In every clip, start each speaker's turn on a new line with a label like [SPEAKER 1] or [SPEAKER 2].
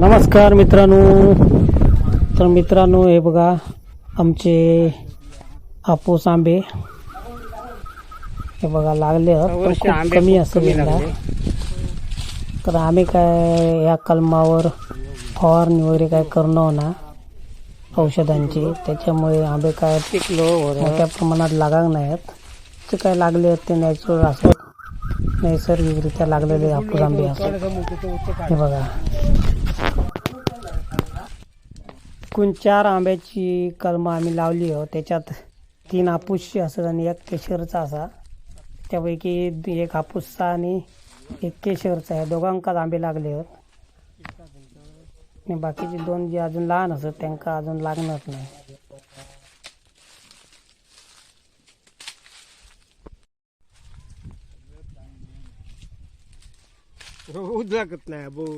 [SPEAKER 1] नमस्कार मित्रांनो. तर मित्रांनो हे बघा आमचे हापूस आंबे हे बघा लागले कमी असं तर आम्ही काय या कलमावर फवारणी वगैरे काय करणं ना औषधांची. त्याच्यामुळे आंबे काय मोठ्या प्रमाणात लागाक नाहीत. ते काय लागले आहेत ते नॅचरल असतात नैसर्गिकरित्या लागलेले हापूस आंबे असतात हे बघा. एकूण चार आंब्याची कलमं आम्ही लावली हो त्याच्यात तीन हापूसची असत आणि एक केशरचा असा. त्यापैकी एक हापूसचा आणि एक केशरचा. आहे दोघांकाच आंबे लागले आहोत. आणि बाकीचे दोन जे अजून लहान असत त्यांना अजून लागणार नाही.
[SPEAKER 2] रोज लागत नाही भाऊ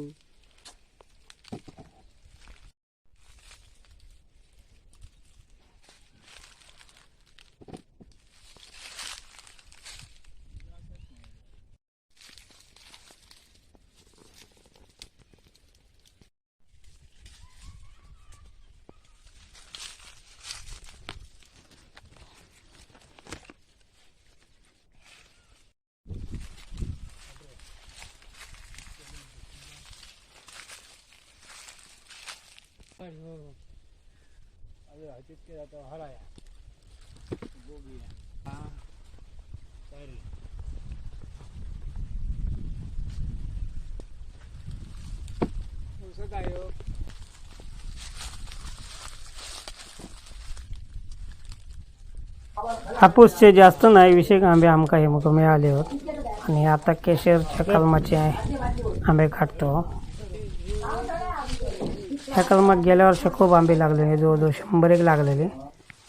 [SPEAKER 2] काय हो?
[SPEAKER 1] हापूसचे जास्त नाही विषय आंबे आमका हे मोठं मिळाले होत. आणि आता केशरच्या कलमाचे आंबे काढतो ह्या कलमात गेल्या वर्षी खूप आंबे लागलेले जवळजवळ शंभर एक लागलेले.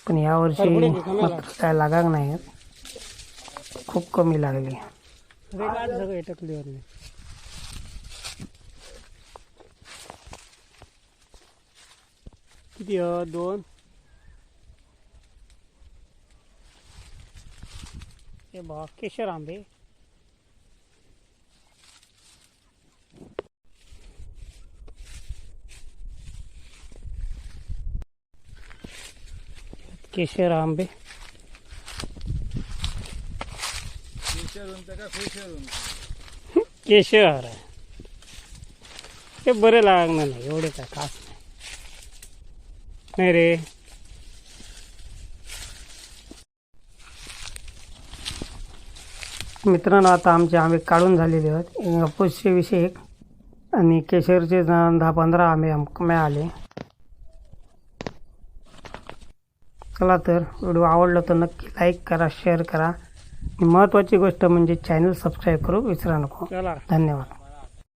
[SPEAKER 1] पण यावर्षी मात्र काय लागाक नाही खूप कमी लागले.
[SPEAKER 2] किती दोन?
[SPEAKER 1] हे बा केशर आंबे. केशर आंबे. केशर. ते बरे लागणार नाही एवढे काय खास नाही. नाही रे. मित्रांनो आता आमचे आंबे काढून झालेले आहेत. अपुसचे विषय एक. आणि केशरचे दहा पंधरा आंबे आमक मिळाले. चला तर व्हिडिओ आवडला तर नक्की लाईक करा शेअर करा. आणि महत्त्वाची गोष्ट म्हणजे चॅनल सबस्क्राईब करू विसरा नको.
[SPEAKER 2] चला.
[SPEAKER 1] धन्यवाद.